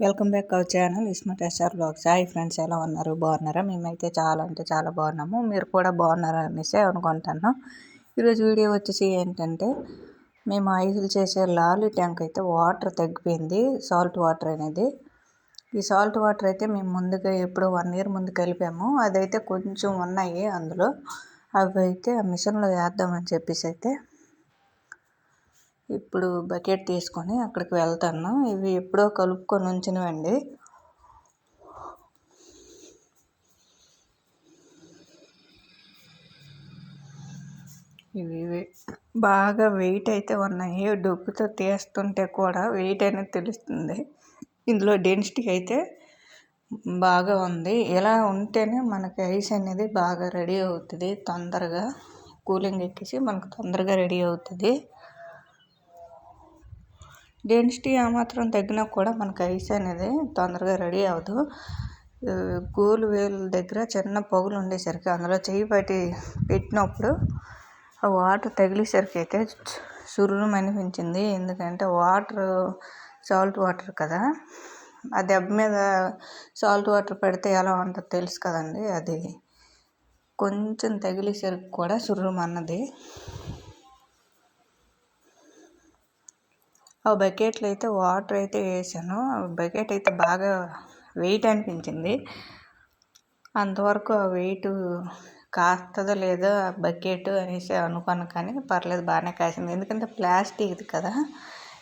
Welcome back our channel Ismat SR blogs. Hi friends ఎలా ఉన్నారు? బాగున్నారా? మేమైతే చాలా అంటే చాలా బాగున్నాము. మీరు కూడా బాగున్నారా అనేసి అనుకుంటాను ఈరోజు వీడియో వచ్చేసి ఏంటంటే మేము ఐదులు చేసే లాలీ ట్యాంక్ అయితే వాటర్ తగ్గిపోయింది సాల్ట్ వాటర్ అనేది. ఈ సాల్ట్ వాటర్ అయితే మేము ముందుగా ఎప్పుడో వన్ ఇయర్ ముందు కలిపాము. అదైతే కొంచెం ఉన్నాయి అందులో. అవి అయితే ఆ మిషన్లో వేద్దామని చెప్పేసి అయితే ఇప్పుడు బకెట్ తీసుకొని అక్కడికి వెళ్తాను ఇవి ఎప్పుడో కలుపుకొని ఉంచినవండి. ఇవి బాగా వెయిట్ అయితే ఉన్నాయి. డొక్కుతో తీస్తుంటే కూడా వెయిట్ అనేది తెలుస్తుంది. ఇందులో డెన్సిటీ అయితే బాగా ఉంది. ఇలా ఉంటేనే మనకి ఐస్ అనేది బాగా రెడీ అవుతుంది. తొందరగా కూలింగ్ ఎక్కేసి మనకు తొందరగా రెడీ అవుతుంది. డెన్సిటీ ఏమాత్రం తగ్గినా కూడా మనకు ఐస్ అనేది తొందరగా రెడీ అవ్వదు. గోలు వేలు దగ్గర చిన్న పొగలు ఉండేసరికి అందులో చేయి పట్టి పెట్టినప్పుడు ఆ వాటర్ తగిలేసరికి అయితే సురులు అనిపించింది ఎందుకంటే వాటర్ సాల్ట్ వాటర్ కదా. ఆ దెబ్బ మీద సాల్ట్ వాటర్ పెడితే ఎలా ఉంటుందో తెలుసు కదండి అది. కొంచెం తగిలేసరికి కూడా సుర్రుమన్నది ఆ బకెట్లో అయితే వాటర్ అయితే వేసాను. బకెట్ అయితే బాగా వెయిట్ అనిపించింది. అంతవరకు ఆ వెయిట్ కాస్తుందో లేదో బకెట్ అనేసి అనుకున్నాను కానీ పర్లేదు బాగానే కాసింది. ఎందుకంటే ప్లాస్టిక్ది కదా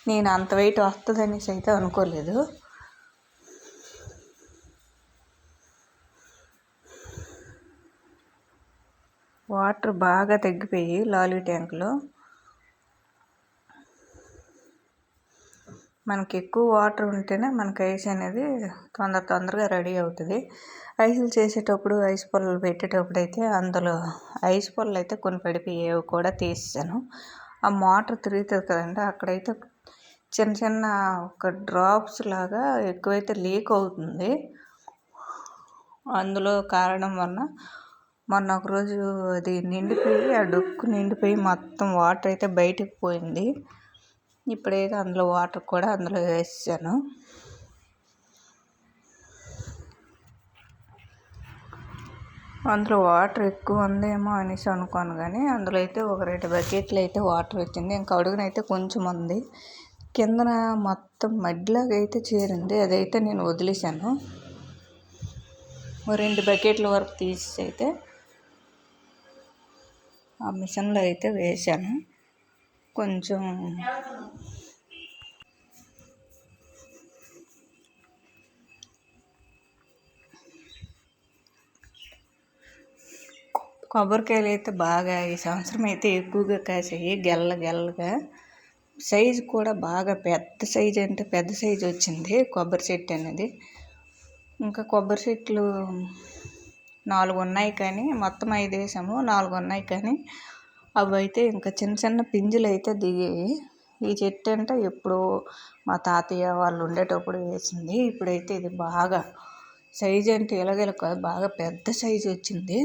నేను అంత వెయిట్ వస్తుంది అనేసి అయితే అనుకోలేదు. వాటర్ బాగా తగ్గిపోయి లాలీ ట్యాంక్లో. మనకి ఎక్కువ వాటర్ ఉంటేనే మనకి ఐస్ అనేది తొందర తొందరగా రెడీ అవుతుంది. ఐసులు చేసేటప్పుడు ఐస్ పొలలు పెట్టేటప్పుడు అయితే అందులో ఐస్ పొలలు అయితే కొన్ని పడిపోయేవి కూడా తీసేసాను. ఆ మోటార్ తిరుగుతుంది కదండి అక్కడైతే చిన్న చిన్న ఒక డ్రాప్స్ లాగా ఎక్కువైతే లీక్ అవుతుంది. అందులో కారణం వలన మొన్న ఒకరోజు అది నిండిపోయి ఆ డొక్కు నిండిపోయి మొత్తం వాటర్ అయితే బయటకు పోయింది. ఇప్పుడైతే అందులో వాటర్ కూడా అందులో వేసాను. అందులో వాటర్ ఎక్కువ ఉందేమో అనేసి అనుకోను కానీ అందులో అయితే ఒక రెండు బకెట్లు అయితే వాటర్ వచ్చింది. ఇంకా అడుగునైతే కొంచెం ఉంది. కిందన మొత్తం మడ్డిలాగా అయితే చేరింది అదైతే నేను వదిలేశాను. రెండు బకెట్ల వరకు తీసి అయితే ఆ మిషన్లో అయితే వేశాను. కొంచెం కొబ్బరికాయలు అయితే బాగా ఈ సంవత్సరం అయితే ఎక్కువగా కాసాయి. గెల్ల గెల్లగా. సైజు కూడా బాగా పెద్ద సైజు అంటే పెద్ద సైజు వచ్చింది. కొబ్బరి చెట్టు అనేది. ఇంకా కొబ్బరి చెట్లు నాలుగు ఉన్నాయి కానీ మొత్తం ఐదు వేసాము. నాలుగు ఉన్నాయి కానీ అవి అయితే ఇంకా చిన్న చిన్న పింజులు అయితే దిగాయి ఈ చెట్టు అంటే ఎప్పుడో మా తాతయ్య వాళ్ళు ఉండేటప్పుడు వేసింది. ఇప్పుడైతే ఇది బాగా సైజు అంటే ఇలాగల కాదు బాగా పెద్ద సైజు వచ్చింది.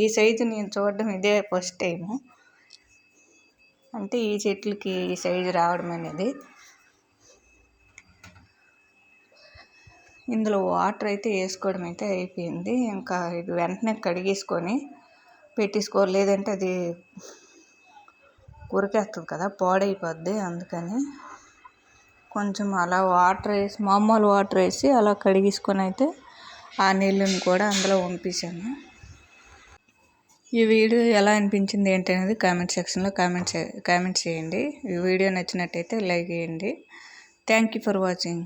ఈ సైజు నేను చూడడం ఇదే ఫస్ట్ టైము. అంటే ఈ చెట్లకి ఈ సైజు రావడం అనేది. ఇందులో వాటర్ అయితే వేసుకోవడం అయితే అయిపోయింది. ఇంకా ఇది వెంటనే కడిగేసుకొని పెట్టేసుకోవాలి. లేదంటే అది ఉరికేస్తుంది కదా పాడైపోద్ది. అందుకని కొంచెం అలా వాటర్ వేసి మామూలు వాటర్ వేసి అలా కడిగేసుకొని అయితే ఆ నీళ్ళను కూడా అందులో పంపించాను ఈ వీడియో ఎలా అనిపించింది ఏంటి అనేది కామెంట్ సెక్షన్లో కామెంట్ కామెంట్ చేయండి. ఈ వీడియో నచ్చినట్టయితే లైక్ చేయండి. Thank you for watching.